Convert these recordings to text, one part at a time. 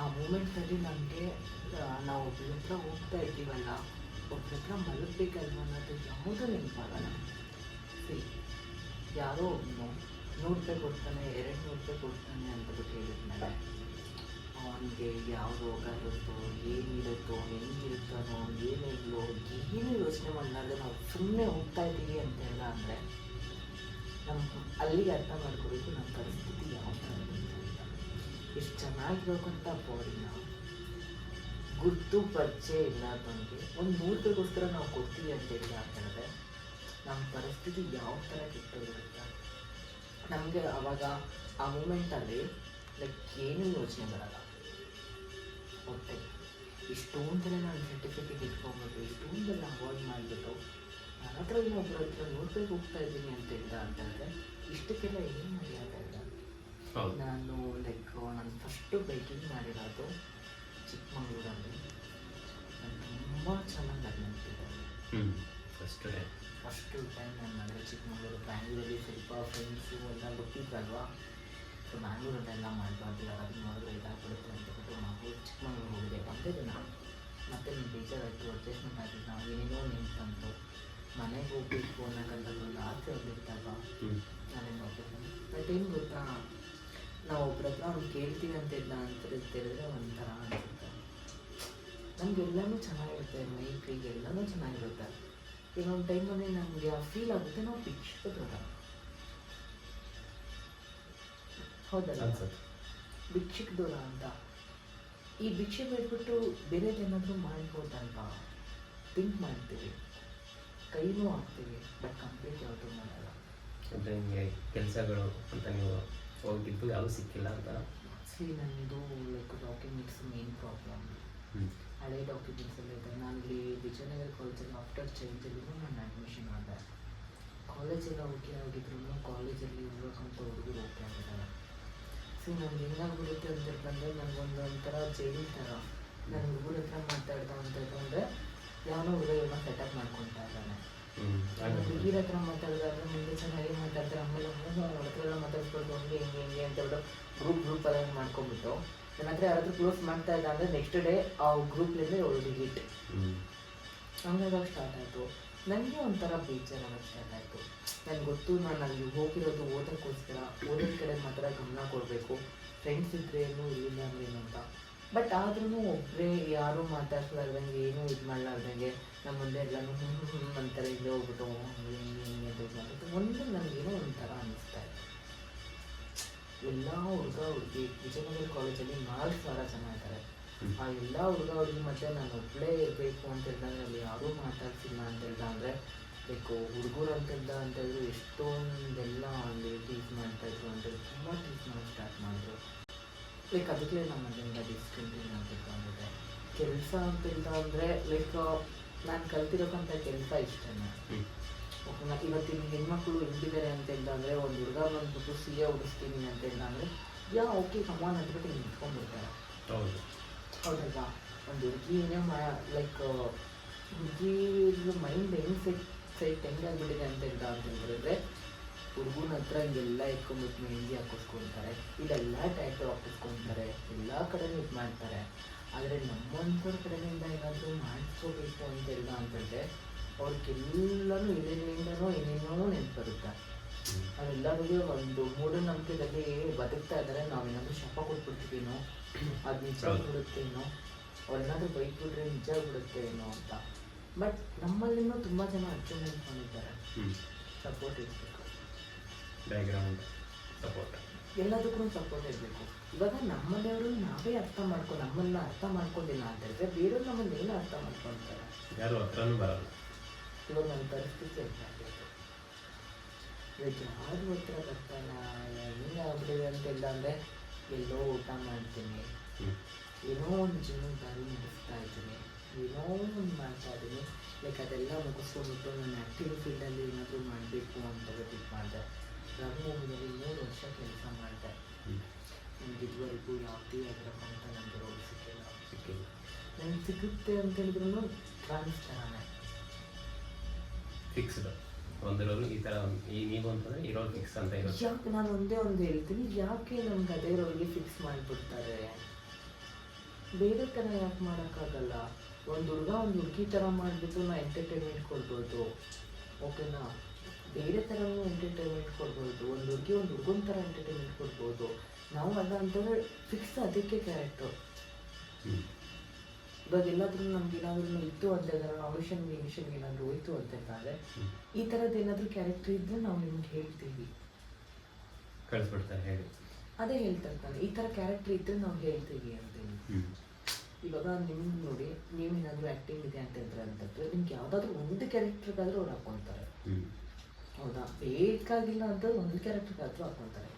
ಆ ಮೂಮೆಂಟಲ್ಲಿ ನಮಗೆ ನಾವು ಒಬ್ಬರತ್ರ ಹೋಗ್ತಾ ಇದ್ದೀವಲ್ಲ ಒಬ್ಬರತ್ರ ಮಲಗಬೇಕಲ್ವ ಅನ್ನೋದು ಯಾವುದೂ ನೆನಪಾಗಲ್ಲ. ಸರಿ ಯಾರೋ ಒಬ್ಬನು ನೂರು ರೂಪಾಯಿ ಕೊಡ್ತಾನೆ, ಎರಡು ನೂರು ರೂಪಾಯಿ ಕೊಡ್ತಾನೆ ಅಂತಬಿಟ್ಟು ಹೇಳಿದ್ಮೇಲೆ, ಅವನಿಗೆ ಯಾವ ರೋಗ ಇರುತ್ತೋ, ಏನಿರುತ್ತೋ ಹೆಂಗಿರುತ್ತಾನೋ ಏನಿಲ್ಲೋ ಏನು ಯೋಚನೆ ಮಾಡಲಾರ್ದೆ ನಾವು ಸುಮ್ಮನೆ ಹೋಗ್ತಾ ಇದ್ದೀವಿ ಅಂತೆಲ್ಲ ಅಂದರೆ ನಮ್ಮ ಅಲ್ಲಿಗೆ ಅರ್ಥ ಮಾಡ್ಕೋಬೇಕು ನಮ್ಮ ಪರಿಸ್ಥಿತಿ ಯಾವ ಥರ ಇರುತ್ತೆ ಅಂತ ಎಷ್ಟು ಚೆನ್ನಾಗಿರೋಕ್ಕಂಥ ಬಾಡಿನ ಗುರ್ತು ಪರಿಚಯ ಇಲ್ಲದಂಗೆ ಒಂದು ನೂರು ರೂಪಾಯಿಗೋಸ್ಕರ ನಾವು ಕೊಡ್ತೀವಿ ಅಂತ ಹೇಳಿದ ಅಂತ ಹೇಳಿದ್ರೆ ನಮ್ಮ ಪರಿಸ್ಥಿತಿ ಯಾವ ಥರ ಕೆಟ್ಟೋಗಿರುತ್ತೆ. ನಮಗೆ ಆವಾಗ ಆ ಮೂಮೆಂಟಲ್ಲಿ ಲೈಕ್ ಏನೂ ಯೋಚನೆ ಬರಲ್ಲ. ಓಕೆ ಇಷ್ಟೊಂದೆಲ್ಲ ನಾನು ಸರ್ಟಿಫಿಕೇಟ್ ಇಟ್ಕೊಂಡ್ಬಿಟ್ಟು, ಇಷ್ಟೊಂದೆಲ್ಲ ಅವಾಯ್ಡ್ ಮಾಡಿಬಿಟ್ಟು ನನ್ನ ಹತ್ರ ಇನ್ನೊಬ್ಬರ ಹತ್ರ ನೋಡ್ಬೇಕು ಹೋಗ್ತಾ ಇದ್ದೀನಿ ಅಂತ ಅಂತಂದರೆ ಇಷ್ಟಕ್ಕೆಲ್ಲ ಏನು ಮಾಡಿ ಇಲ್ಲ ಹೌದು ನಾನು ಲೈಕ್ ನಾನು ಫಸ್ಟು ಬೈಕಿಂಗ್ ಮಾಡಿರೋದು ಚಿಕ್ಕಮಂಗ್ಳೂರಲ್ಲಿ. ನಾನು ತುಂಬ ಚೆನ್ನಾಗಿ ಹ್ಞೂ ಫಸ್ಟ್ ಫಸ್ಟು ಟೈಮ್ ನಾನು ಮಾಡಿದೆ ಚಿಕ್ಕಮಂಗ್ಳೂರು ಬ್ಯಾಂಗ್ಳೂರಲ್ಲಿ ಸ್ವಲ್ಪ ಫ್ರೆಂಡ್ಸು ಎಲ್ಲ ಗೊತ್ತಿದ್ದಲ್ವಾ ಸೊ ಬ್ಯಾಂಗ್ಳೂರಲ್ಲೆಲ್ಲ ಮಾಡಬಾರ್ದು ಯಾರಾದ್ರೂ ಮಾಡಿದ್ರೆ ಇದಾಗ್ಬಿಡುತ್ತೆ ಅಂತ ಬಿಟ್ಟು ನಾವು ಚಿಕ್ಕಮಂಗ್ಳೂರು ಹೋಗಿದೆ ಒಂದೇ ದಿನ. ಮತ್ತೆ ನಿಮ್ಮ ಬೇಜಾರಾಯಿತು ಅಡ್ಜಸ್ಟ್ಮೆಂಟ್ ನಾವು ಏನೇನೋ ನಿಂತಂತು ಮನೆಗೆ ಹೋಗ್ಬೇಕು ಅನ್ನೋಕ್ಕಂತ ಒಂದು ಆಸೆ ಒಂದಿರ್ತಲ್ವಾ ನಾನೇನು ಹೋಗ್ಬೇಕು ಬಟ್ ಏನು ಗೊತ್ತಾ? ನಾವು ಒಬ್ರ ಹತ್ರ ಅವ್ನು ಕೇಳ್ತೀವಿ ಅಂತ ಇಲ್ಲ ಅಂತ ತಿಳಿದ್ರೆ ಒಂಥರ ಅನಿಸುತ್ತೆ. ನಮಗೆಲ್ಲನೂ ಚೆನ್ನಾಗಿರುತ್ತೆ ಮೈಕ್ರಿಗೆ ಎಲ್ಲನೂ ಚೆನ್ನಾಗಿರುತ್ತೆ. ಕೆಲವೊಂದು ಟೈಮಲ್ಲಿ ನಮಗೆ ಆ ಫೀಲ್ ಆಗುತ್ತೆ ನಾವು ಭಿಕ್ಷುಕ ದೂರ ಹೌದಲ್ಲ? ಸರ್ ಭಿಕ್ಷುಕ ದೂರ ಅಂತ. ಈ ಭಿಕ್ಷೆ ಬಿಟ್ಬಿಟ್ಟು ಬೇರೆದೇನಾದರೂ ಮಾಡ್ಬೋದಲ್ವಾ? ಥಿಂಕ್ ಮಾಡ್ತೀವಿ. ಕೈನೂ ಹಾಕ್ತೀವಿ ಬಟ್ ಕಂಪ್ಲೀಟ್ ಯಾವುದೂ ಮಾಡಲ್ಲ ಅಂದರೆ ಕೆಲಸಗಳು ಅಂತ ನೀವು ಹೋಗಿದ್ದು ಯಾವುದು ಸಿಕ್ಕಿಲ್ಲ ಅಂತ? ಸಿ ನನ್ನದು ಲೈಕ್ ಡಾಕ್ಯುಮೆಂಟ್ಸ್ ಮೇನ್ ಪ್ರಾಬ್ಲಮ್ ಹಳೆ ಡಾಕ್ಯುಮೆಂಟ್ಸ್ ಎಲ್ಲ ಇದೆ ನಾನು ಇಲ್ಲಿ ವಿಜಯನಗರ ಕಾಲೇಜಲ್ಲಿ ಆಫ್ಟರ್ ಚೇಂಜಲ್ಲಿ ನಾನು ಅಡ್ಮಿಷನ್ ಮಾಡಿದೆ. ಕಾಲೇಜೆಲ್ಲ ಓಕೆ ಆಗಿದ್ರು ಕಾಲೇಜಲ್ಲಿ ಇರ್ಬೇಕಂತ ಹುಡುಗರು ಓಕೆ ಆಗಿದ್ದಾರೆ. ಸೊ ನನಗೆ ಹೆಂಗಾಗ್ಬಿಡುತ್ತೆ ಅಂತ ಬಂದರೆ ನನಗೊಂದು ಒಂಥರ ಜೈಲಿ ಥರ. ನಾನು ಹುಡುಗರ ಹತ್ರ ಮಾತಾಡ್ತಾ ಅಂತ ಅಂದರೆ ಯಾವನೋ ಹುಡುಗ ಇವಾಗ ಸೆಟಪ್ ಮಾಡ್ಕೊತಾ ಇದ್ದಾನೆ. ಹುಡುಗಿರ ಹತ್ರ ಮಾತಾಡಿದ್ರೆ ಮುಂದೆ ಚೆನ್ನಾಗಿ ಮಾತಾಡ್ತಾರೆ ಆಮೇಲೆ ಹತ್ರ ಮಾತಾಡ್ಸ್ಕೊಂಡು ಹಂಗೆ ಹಿಂಗೆ ಹಿಂಗೆ ಅಂತ ಹೇಳ್ಬಿಟ್ಟು ಗ್ರೂಪ್ ಗ್ರೂಪ್ ಎಲ್ಲ ಮಾಡ್ಕೊಂಡ್ಬಿಟ್ಟು ನನ್ನ ಹತ್ರ ಯಾರಾದ್ರೂ ಕ್ಲೋಸ್ ಮಾಡ್ತಾ ಇದ್ದ ಅಂದರೆ ನೆಕ್ಸ್ಟ್ ಡೇ ಆ ಗ್ರೂಪ್ಲಿಂದ ಅವಳು ಡಿಲೀಟ್ ಹಂಗಾಗ ಸ್ಟಾರ್ಟ್ ಆಯಿತು. ನನಗೆ ಒಂಥರ ಬೇಜಾರಾಗಕ್ಕೆ ಸ್ಟಾರ್ಟ್ ಆಯಿತು. ನನಗೆ ಗೊತ್ತು ನಾನು ಅಲ್ಲಿ ಹೋಗಿರೋದು ಓದೋಕ್ಕೋಸ್ಕರ ಓದೋದ ಕಡೆ ಮಾತ್ರ ಗಮನ ಕೊಡಬೇಕು. ಫ್ರೆಂಡ್ಸ್ ಇದ್ರೆ ಏನು ಇಲ್ಲ ಏನು ಅಂತ. ಬಟ್ ಆದ್ರೂ ಒಬ್ಬರೇ ಯಾರೂ ಮಾತಾಡ್ಸ್ಲಾರ್ದಂಗೆ ಏನೂ ಇದು ಮಾಡಲಾರ್ದಂಗೆ ನಮ್ಮ ಮುಂದೆ ಎಲ್ಲನೂ ಅಂತಾರೆ ಇಲ್ಲೇ ಹೋಗ್ಬಿಟ್ಟು ಹಂಗೆ, ಹಿಂಗೆ ಅಂತ ಒಂದು ನನಗೇನೋ ಒಂಥರ ಅನ್ನಿಸ್ತಾ ಇದೆ. ಎಲ್ಲ ಹುಡುಗ ಹುಡುಗಿ, ವಿಜಯನಗರ ಕಾಲೇಜಲ್ಲಿ ನಾಲ್ಕು ಸಾವಿರ ಜನ ಇದ್ದಾರೆ ಆ ಎಲ್ಲ ಹುಡುಗ ಹುಡುಗಿ ಮತ್ತೆ ನಾನು ಒಬ್ಬಳೇ ಇರಬೇಕು ಅಂತ ಹೇಳಿದಾಗ ಅಲ್ಲಿ ಯಾರೂ ಮಾತಾಡ್ತಿಲ್ಲ ಅಂತ ಹೇಳ್ದ ಅಂದರೆ, ಲೈಕ್ ಹುಡುಗರು ಅಂತಿದ್ದ ಅಂತ ಹೇಳಿದ್ರು ಎಷ್ಟೊಂದೆಲ್ಲ ಅಲ್ಲಿ ಟೀಚ್ ಮಾಡ್ತಾಯಿದ್ರು ಅಂತ ತುಂಬ ಟೀಚ್ ಮಾಡೋಕ್ಕೆ ಸ್ಟಾರ್ಟ್ ಮಾಡಿದ್ರು. ಲೈಕ್ ಅದಕ್ಕೆ ನಮ್ಮ ಮನೆಯಿಂದ ಡಿಸ್ಕಂಟಿನ್ಯೂ ಮಾಡಬೇಕು ಅಂದರೆ ಕೆಲಸ ಅಂತಿಲ್ಲ ಅಂದರೆ ಲೈಕ್ ನಾನು ಕಲ್ತಿರೋಕ್ಕಂಥ ಕೆಲಸ ಇಷ್ಟನೇ. ಓಕೆನಾ ಇವತ್ತಿನ ಹೆಣ್ಮಕ್ಳು ಹೆಂಗಿದ್ದಾರೆ ಅಂತ ಅಂದರೆ ಒಂದು ಹುಡುಗ ಬಂದ್ಬಿಟ್ಟು ಸಿ ಎ ಉಡಿಸ್ತೀನಿ ಅಂತ ಅಂದರೆ ಯಾ ಓಕೆ ಸಮಾನ ಅಂದ್ಬಿಟ್ಟು ನಿಂತ್ಕೊಂಡ್ಬಿಡ್ತಾರೆ. ಹೌದು. ಹೌದಲ್ವಾ? ಒಂದು ಹುಡುಗಿನೇ ಮಾ ಲೈಕ್ ಹುಡುಗಿ ಮೈಂಡ್ ಹೆಂಗೆ ಸೆಟ್ ಸೆಟ್ ಹೆಂಗೆ ಆಗ್ಬಿಟ್ಟಿದೆ ಅಂತ ಹೇಳ್ದ ಅಂತ ಹೇಳಿದ್ರೆ ಹುಡುಗನ ಹತ್ರ ಹಿಂಗೆಲ್ಲ ಎತ್ಕೊಂಡ್ಬಿಟ್ಟು ಮೆಹಂದಿ ಹಾಕಿಸ್ಕೊಳ್ತಾರೆ ಇದೆಲ್ಲ ಟ್ಯಾಟು ಹಾಕಿಸ್ಕೊಳ್ತಾರೆ ಎಲ್ಲ ಕಡೆನೂ ಇದು ಮಾಡ್ತಾರೆ ಆದರೆ ನಮ್ಮಂಥವ್ರ ಕಡೆಯಿಂದ ಏನಾದರೂ ಮಾಡಿಸ್ಕೋಬೇಕು ಅಂತ ಹೇಳ್ದ ಅಂತಂದರೆ ಅವ್ರಿಗೆಲ್ಲನೂ ಏನೇನಿಂದನೋ ಏನೇನೋ ನೆನ್ಪು ಬರುತ್ತೆ ಅವೆಲ್ಲರಿಗೂ ಒಂದು ಮೂಢನಂಬಿಕೆದಲ್ಲಿ ಬದುಕ್ತಾ ಇದ್ದಾರೆ ನಾವೇನಾದರೂ ಶಾಪ ಕೊಟ್ಬಿಡ್ತೀವೇನೋ ಅದು ನಿಜ. ಬಿಡುತ್ತೇನೋ ಅವ್ರೇನಾದರೂ ಬೈಕ್ಬಿಟ್ರೆ ನಿಜ ಬಿಡುತ್ತೆ ಏನೋ ಅಂತ ಬಟ್ ನಮ್ಮಲ್ಲಿನೂ ತುಂಬ ಜನ ಅಚೀವ್ಮೆಂಟ್ ಮಾಡಿದ್ದಾರೆ ಸಪೋರ್ಟ್ ಇರಬೇಕು ಬ್ಯಾಕ್ಗ್ರೌಂಡ್ ಸಪೋರ್ಟ್ ಎಲ್ಲದಕ್ಕೂ ಸಪೋರ್ಟ್ ಇರಬೇಕು. ಇವಾಗ ನಮ್ಮನೆಯವರು ನಾವೇ ಅರ್ಥ ಮಾಡ್ಕೊ ನಮ್ಮನ್ನ ಅರ್ಥ ಮಾಡ್ಕೊಂಡಿಲ್ಲ ಅಂತ ಹೇಳಿದ್ರೆ ಬೇರೆಯವ್ರು ನಮ್ಮನ್ನ ಏನು ಅರ್ಥ ಮಾಡ್ಕೊಳ್ತಾರೆ? ಯಾರು ಹತ್ರನೂ ಬರಲ್ಲ. ಇವಾಗ ನನ್ನ ಪರಿಸ್ಥಿತಿ ಅಂತ ಇವಾಗ ಯಾರು ಹತ್ರ ಬರ್ತಾನ ಹೆಂಗೆ ಅಂತ ಇಲ್ಲ ಅಂದರೆ ಎಲ್ಲೋ ಊಟ ಮಾಡ್ತೀನಿ. ಏನೋ ಒಂದು ಜೀವನ ದಾರಿ ನಡೆಸ್ತಾ ಇದ್ದೀನಿ. ಏನೋ ಒಂದು ಮಾಡ್ತಾ ಇದ್ದೀನಿ ಲೈಕ್ ಅದೆಲ್ಲ ಮುಗಿಸ್ಕೊಂಡ್ಬಿಟ್ಟು ನಾನು ಆ್ಯಕ್ಟಿವ್ ಫೀಲ್ಡಲ್ಲಿ ಏನಾದರೂ ಮಾಡಬೇಕು ಅಂತ ಇದು ಮಾಡಿದೆ ರಂಗಭೂಮಿಯಲ್ಲಿ ಮೂರು ವರ್ಷ ಕೆಲಸ ಮಾಡಿದೆ ನನಗೆ ಇದುವರೆಗೂ ಯಾವುದೇ ಅಂತ ನನಗೆ ರೋಲ್ ಸಿಕ್ಕಿಲ್ಲ ಸಿಕ್ಕಿಲ್ಲ ನನಗೆ ಸಿಗುತ್ತೆ ಅಂತ ಹೇಳಿದ್ರು ಟ್ರಾನ್ಸ್ಫರಾನೆ ಫಿಕ್ಸ್ಡ್ ಒಂದು ರೋಲ್ ಈ ಥರ ಈ ನೀವು ಅಂತಂದರೆ ಇರೋದು ಫಿಕ್ಸ್ ಅಂತ ಇರುತ್ತೆ. ಯಾಕೆ ನಾನು ಒಂದೇ ಒಂದು ಹೇಳ್ತೀನಿ. ಯಾಕೆ ನಮ್ಗೆ ಅದೇ ರೋಲ್ಗೆ ಫಿಕ್ಸ್ ಮಾಡಿಬಿಡ್ತಾರೆ? ಬೇರೆ ಥರ ಯಾಕೆ ಮಾಡೋಕ್ಕಾಗಲ್ಲ? ಒಂದು ಹುಡುಗ, ಒಂದು ಹುಡುಗಿ ಥರ ಮಾಡಿಬಿಟ್ಟು ನಾ ಎಂಟರ್ಟೈನ್ಮೆಂಟ್ ಕೊಡ್ಬೋದು. ಓಕೆನಾ ಬೇರೆ ಥರನೂ ಎಂಟರ್ಟೈನ್ಮೆಂಟ್ ಕೊಡ್ಬೋದು ಒಂದು ಹುಡುಗಿ ಒಂದು ಹುಡುಗನ ಥರ ಎಂಟರ್ಟೈನ್ಮೆಂಟ್ ಕೊಡ್ಬೋದು. ನಾವು ಅಲ್ಲ ಅಂತಂದರೆ ಫಿಕ್ಸ್ ಅದಕ್ಕೆ ಕ್ಯಾರೆಕ್ಟರ್ ಇವಾಗ ಎಲ್ಲಾದ್ರೂ ನಮ್ಗೆ ಏನಾದ್ರೂ ಇತ್ತು ಅಂತ ಹೇಳಿದ್ರೆ ಆಡಿಷನ್ ಮಿಷನ್ ಏನಾದರೂ ಹೋಯ್ತು ಅಂತ ಹೇಳಿದ್ರೆ ಈ ಥರದ್ದು ಏನಾದರೂ ಕ್ಯಾರೆಕ್ಟರ್ ಇದ್ದರೆ ನಾವು ನಿಮ್ಗೆ ಹೇಳ್ತೀವಿ. ಕಳಿಸ್ಬಿಡ್ತಾರೆ ಹೇಳಿ. ಅದೇ ಹೇಳ್ತಾರೆ ಈ ಥರ ಕ್ಯಾರೆಕ್ಟರ್ ಇದ್ದರೆ ನಾವು ಹೇಳ್ತೀವಿ ಅಂತೇಳಿ ಇವಾಗ ನಿಮ್ಗೆ ನೋಡಿ ನೀವೇನಾದರೂ ಆ್ಯಕ್ಟಿಂಗ್ ಇದೆ ಅಂತ ಹೇಳಿದ್ರೆ ಅಂತಂದ್ರೆ ನಿಮ್ಗೆ ಯಾವುದಾದ್ರೂ ಒಂದು ಕ್ಯಾರೆಕ್ಟರ್ಗಾದ್ರೂ ಅವ್ರು ಹಾಕೊಳ್ತಾರೆ. ಹೌದಾ? ಬೇಕಾಗಿಲ್ಲ ಅಂತ ಒಂದು ಕ್ಯಾರೆಕ್ಟರ್ಗಾದ್ರೂ ಹಾಕೊಳ್ತಾರೆ.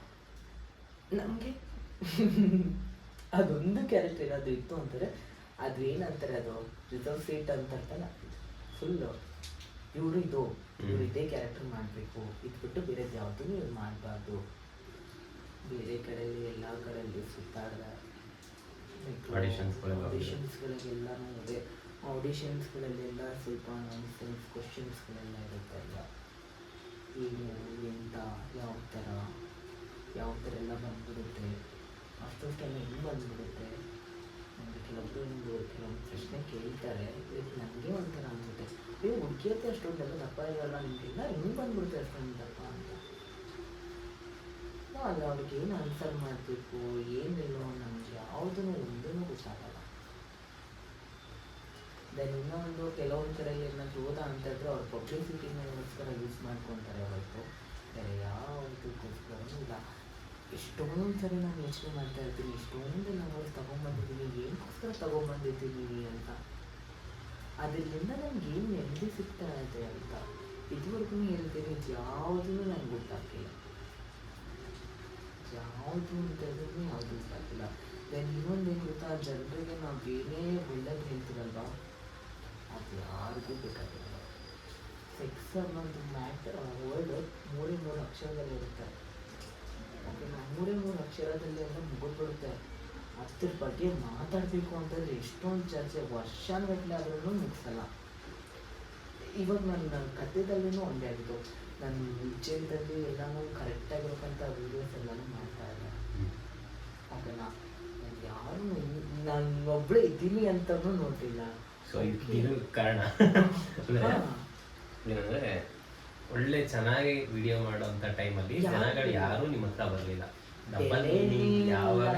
ನಮಗೆ? ಅದೊಂದು ಕ್ಯಾರೆಕ್ಟರ್ ಏನಾದರೂ ಇತ್ತು ಅಂತಾರೆ ಅದು ಏನಂತಾರೆ ಅದು? ರಿಸರ್ವ್ ಸೀಟ್ ಅಂತ ಅಂತಲ್ಲ ಫುಲ್ಲು ಇವರು ಇದು. ಇವ್ರು ಇದೇ ಕ್ಯಾರೆಕ್ಟರ್ ಮಾಡಬೇಕು. ಇದ್ಬಿಟ್ಟು ಬೇರೆ ಯಾವುದನ್ನು ಇವ್ರು ಮಾಡಬಾರ್ದು. ಬೇರೆ ಕಡೆಯಲ್ಲಿ ಎಲ್ಲ ಕಡೆಯಲ್ಲಿ ಸುತ್ತಾಡ. ಆಡಿಷನ್ಸ್ಗಳಿಗೆಲ್ಲನೂ ಇದೆ ಆಡಿಷನ್ಸ್ಗಳಲ್ಲೆಲ್ಲ ಸ್ವಲ್ಪ ನಾನ್ಸೆನ್ಸ್ ಕ್ವಶನ್ಸ್ಗಳೆಲ್ಲ ಇರುತ್ತಲ್ಲ ಏನು ಎಂತ ಯಾವ ಥರ ಯಾವ ಥರ ಎಲ್ಲ ಬಂದ್ಬಿಡುತ್ತೆ ಅಷ್ಟೊಷ್ಟೆಲ್ಲ ಹೆಂಗೆ ಬಂದ್ಬಿಡುತ್ತೆ ನನಗೆ ಕೆಲವೊಂದು ಕೆಲವೊಂದು ಪ್ರಶ್ನೆ ಕೇಳ್ತಾರೆ, ಇದು ನನಗೆ ಒಂಥರ ಅನ್ಸುತ್ತೆ. ಏ ಹುಡುಗಿಯತ್ತೆ ಅಷ್ಟೊಂದೆಲ್ಲ, ದಪ್ಪ ಇರಲ್ಲ, ನಿಮಗೆಲ್ಲ ಹೆಂಗೆ ಬಂದ್ಬಿಡುತ್ತೆ ಅಷ್ಟೊಂದು ದಪ್ಪ ಅಂತ. ಅದು ಅವ್ರಿಗೆ ಏನು ಆನ್ಸರ್ ಮಾಡಬೇಕು, ಏನಿಲ್ಲೋ ನಮಗೆ ಯಾವುದೂ ಒಂದೂ ಗೊತ್ತಾಗಲ್ಲ. ದೆನ್ ಇನ್ನೊಂದು ಕೆಲವೊಂದು ಕಡೆ ಏನಾದ್ರು ಹೋದ ಅಂತಂದರೆ ಅವ್ರು ಪಬ್ಲಿಸಿಟಿಗೋಸ್ಕರ ಯೂಸ್ ಮಾಡ್ಕೊತಾರೆ ಹೊರತು. ಬೇರೆ ಯಾವುದಕ್ಕೋಸ್ಕರನೂ ಇಲ್ಲ. ಎಷ್ಟೊಂದು ಸರಿ ನಾನು ಯೋಚನೆ ಮಾಡ್ತಾ ಇರ್ತೀನಿ, ಎಷ್ಟೊಂದು ನಾವು ತೊಗೊಂಬಂದಿದ್ದೀನಿ ಏನಕ್ಕೋಸ್ಕರ ತೊಗೊಂಬಂದಿದ್ದೀನಿ ಅಂತ. ಅದರಿಂದ ನನಗೆ ಏನು ನೆಮ್ಮದಿ ಸಿಗ್ತಾ ಇದೆ ಅಂತ ಇದುವರೆಗೂ ಹೇಳ್ತೀನಿ ಯಾವುದೂ ನನಗೆ ಗೊತ್ತಾಗ್ತಿಲ್ಲ. ಯಾವುದು ಅಂತಂದ್ರೆ ಯಾವುದು ಗೊತ್ತಾಗ್ತಿಲ್ಲ. ದೆನ್ ಇನ್ನೊಂದೇನು ಗೊತ್ತಾ, ಜನರಿಗೆ ನಾವು ಏನೇ ಒಳ್ಳೇದು ಹೇಳ್ತೀವಲ್ವಾ ಅದು ಯಾರಿಗೂ ಬೇಕಾಗಿಲ್ಲ. ಸೆಕ್ಸ್ ಅನ್ನೋದು ಮ್ಯಾಟರ್ ವರ್ಡ್ ಮೂರೇ ಮೂರು ಅಕ್ಷರದಲ್ಲಿರುತ್ತೆ ಇರುತ್ತೆ. ಅದು ಮೂರೇ ಮೂರು ಅಕ್ಷರದಲ್ಲಿ ಎಲ್ಲ ಮುಗಿದ್ಬಿಡುತ್ತೆ ಅದ್ರ ಬಗ್ಗೆ ಮಾತಾಡಬೇಕು ಅಂತಂದರೆ ಎಷ್ಟೊಂದು ಚರ್ಚೆ ವರ್ಷಾನುಗಟ್ಟಲೆ ಆದ್ರೂ ಮುಗಿಸಲ್ಲ ಇವಾಗ ನನ್ನ ಕಥೆದಲ್ಲಿನೂ ಒಂದೇ ಆಗಿತ್ತು. ನನ್ನ ವಿಜಯದಲ್ಲಿ ಎಲ್ಲನೂ ಕರೆಕ್ಟಾಗಿರೋಕ್ಕಂಥ ವೀಡಿಯೋಸ್ ಎಲ್ಲನೂ ಮಾಡ್ತಾ ಇದ್ದೆ. ಅದನ್ನು ನಾನು ಯಾರು ನಾನು ಒಬ್ಬಳೇ ಇದ್ದೀನಿ ಅಂತಲೂ ನೋಡಿಲ್ಲ ಸೊ ಇದು ಕಾರಣ. ಅಂದ್ರೆ ಏನಂದ್ರೆ ಒಳ್ಳೆ ಚೆನ್ನಾಗಿ ವಿಡಿಯೋ ಮಾಡೋಂಥ ಟೈಮಲ್ಲಿ? ಜನಗಳು ಯಾರು ನಿಮ್ಮ ಹತ್ರ ಬರಲಿಲ್ಲ. ಡಬ್ಬಲ್ ಯಾವಾಗ.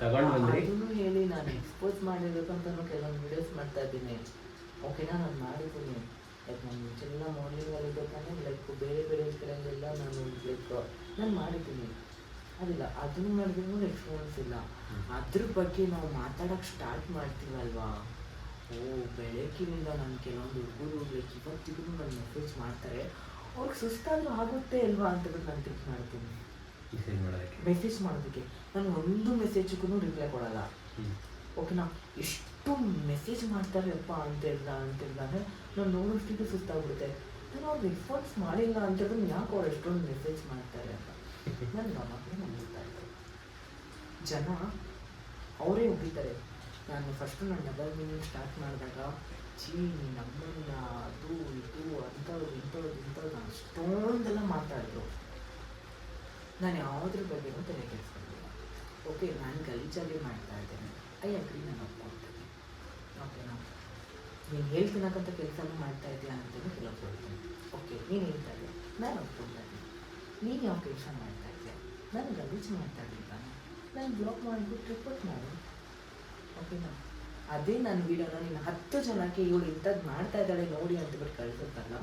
ತಗೊಂಡು ಬಂದ್ರಿ? ಅದನ್ನು ಹೇಳಿ ನಾನು ಎಕ್ಸ್ಪೋಸ್ ಮಾಡಿರ್ಬೇಕಂತನೂ ಕೆಲವೊಂದು ವಿಡಿಯೋಸ್ ಮಾಡ್ತಾ ಇದ್ದೀನಿ. ಓಕೆನಾ ನಾನು ಮಾಡಿದ್ದೀನಿ. ಲೈಕ್ ನಾನು ಮುಂಚೆಲ್ಲ ಮಾರ್ನಿಂಗಲ್ಲಿ ಇರ್ಬೇಕಾದ್ರೆ ಲೈಕ್ ಬೇರೆ ಬೇರೆ ಕಡೆಯಲ್ಲೆಲ್ಲ ನಾನು ಲೈಕ್ ನಾನು ಮಾಡಿದ್ದೀನಿ. ಅದಿಲ್ಲ. ಅದನ್ನು ಮಾಡಿದ್ರು ಎಕ್ಸ್ಪೀರಿಯನ್ಸ್ ಇಲ್ಲ. ಅದ್ರ ಬಗ್ಗೆ ನಾವು ಮಾತಾಡೋಕೆ ಸ್ಟಾರ್ಟ್ ಮಾಡ್ತೀವಲ್ವಾ? ಓ ಬೆಳಕಿನಿಂದ ನಾನು ಕೆಲವೊಂದು ಹುಡುಗರು ಲೈಕ್ ಇವತ್ತಿಗೂ ನಾನು ಮೆಸೇಜ್ ಮಾಡ್ತಾರೆ. ಅವ್ರಿಗೆ ಸುಸ್ತಾದರೂ ಆಗುತ್ತೆ ಅಲ್ವಾ ಅಂತ ಬಿಟ್ಟು ನಾನು ಥಿಂಕ್ ಮಾಡ್ತೀನಿ. ಮೆಸೇಜ್ ಮಾಡೋದಕ್ಕೆ? ಮೆಸೇಜ್ ಮಾಡೋದಕ್ಕೆ. ನಾನು ಒಂದು ಮೆಸೇಜ್ಗೂ ರಿಪ್ಲೈ ಕೊಡಲ್ಲ. ಓಕೆನಾ ಎಷ್ಟು ಮೆಸೇಜ್ ಮಾಡ್ತಾರೆಪ್ಪ ಅಂತ ಇಲ್ಲ ಅಂತ ಇಲ್ಲಾಂದ್ರೆ ನಾನು ನೋಡೋಷ್ಟಿಗೆ ಸುಸ್ತಾಗ್ಬಿಡುತ್ತೆ. ನಾನು ಅವ್ರು ರೆಸ್ಪಾನ್ಸ್ ಮಾಡಿಲ್ಲ ಅಂತಂದ್ರೆ ಯಾಕೆ ಅವ್ರು ಎಷ್ಟೊಂದು ಮೆಸೇಜ್ ಮಾಡ್ತಾರೆ ಅಂತ. ನನ್ನ ಅವಾಗಲೇ ನಂಬಿಸ್ತಾ ಇದ್ದೆ. ಜನ ಅವರೇ ಹೋಗಿದ್ದಾರೆ ನಾನು ಫಸ್ಟು ನಾನು ಡಬಲ್ ಮೀನಿಂಗ್ ಸ್ಟಾರ್ಟ್ ಮಾಡಿದಾಗ ಚೀ ನಮ್ಮನ್ನ, ಅದು, ಇದು ಅಂಥವ್ರು ಇಂಥವ್ರು ಇಂಥವ್ರು ಅಷ್ಟೊಂದೆಲ್ಲ ಮಾತಾಡಿದ್ರು ನಾನು ಯಾವುದ್ರ ಬಗ್ಗೆನೂ ತಲೆ ಕೆಡಿಸ್ಕೊಂಡಿಲ್ಲ. ಓಕೆ ನಾನು ಗಲೀಜಾಗಿ ಮಾಡ್ತಾ ಇದ್ದೇನೆ. ಐ ಅಗ್ರಿ ನಾನು ಒಪ್ಕೊಳ್ತೀನಿ ಓಕೆನಾ ನೀನು ಹೇಳ್ತಿನಕ್ಕಂಥ ಕೆಲಸನೂ ಮಾಡ್ತಾ ಇದೆಯಾ ಅಂತಲೂ ಕೆಲವು ಹೇಳ್ತೀನಿ ಓಕೆ ನೀನು ಹೇಳ್ತಾ ಇದೆಯಾ? ನಾನು ಒಪ್ಕೊಳ್ತಾ ಇದ್ದೀನಿ ನೀನು ಯಾವ ಕೆಲಸ ಮಾಡ್ತಾ ಇದೆಯಾ? ನಾನು ಗಲೀಜು ಮಾಡ್ತಾ ಇದ್ದೀನಿ ನಾನು ಬ್ಲಾಕ್ ಮಾಡಿಬಿಟ್ಟು ರಿಪೋರ್ಟ್ ಮಾಡು. ಓಕೆನಾ ಅದೇ ನನ್ನ ವಿಡಿಯೋನ ನೀನು ಹತ್ತು ಜನಕ್ಕೆ ಇವಳು ಇಂಥದ್ದು ಮಾಡ್ತಾ ಇದ್ದಾಳೆ ನೋಡಿ ಅಂತಬಿಟ್ಟು ಕಳಿಸುತ್ತಲ್ಲ